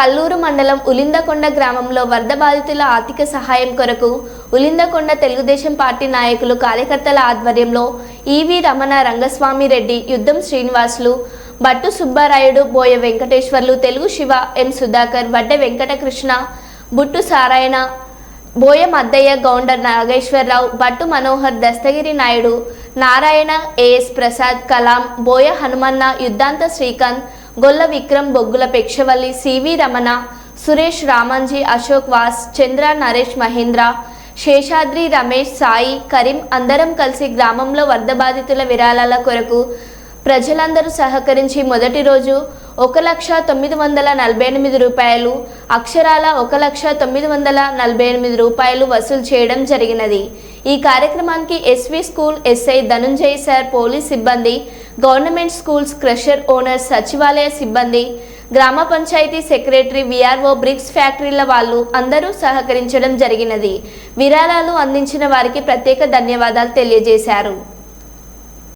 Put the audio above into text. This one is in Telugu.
కల్లూరు మండలం ఉలిందకొండ గ్రామంలో వరద బాధితుల ఆర్థిక సహాయం కొరకు ఉలిందకొండ తెలుగుదేశం పార్టీ నాయకులు కార్యకర్తల ఆధ్వర్యంలో ఈవి రమణ రంగస్వామి రెడ్డి యుద్ధం Srinivasulu Battu Subbarayudu Boya Venkateswarlu Telugu Siva M Sudhakar Vadde Venkatakrishna Buttu సారాయణ Boya Maddayya Gounder Nageswararao Bhattu Manohar Dastagiri Naidu Narayana AS Prasad Kalam Boya Hanumanna యుద్ధాంత Srikanth Golla Vikram Boggula పెక్షవల్లి CV Ramana Suresh Ramanji Ashok was Chandra Naresh Mahendra Seshadri Ramesh Sai Karim అందరం కలిసి గ్రామంలో వరద బాధితుల విరాళాల కొరకు ప్రజలందరూ సహకరించి మొదటి రోజు ఒక లక్ష తొమ్మిది వందల నలభై ఎనిమిది రూపాయలు అక్షరాల ఒక లక్ష తొమ్మిది వందల నలభై ఎనిమిది రూపాయలు వసూలు చేయడం జరిగినది. ఈ కార్యక్రమానికి SV school SI Dhananjay sir police సిబ్బంది గవర్నమెంట్ స్కూల్స్ క్రషర్ ఓనర్ సచివాలయ సిబ్బంది గ్రామ పంచాయతీ సెక్రటరీ విఆర్ఓ బ్రిక్స్ ఫ్యాక్టరీల వాళ్ళు అందరూ సహకరించడం జరిగినది. విరాళాలు అందించిన వారికి ప్రత్యేక ధన్యవాదాలు తెలియజేశారు.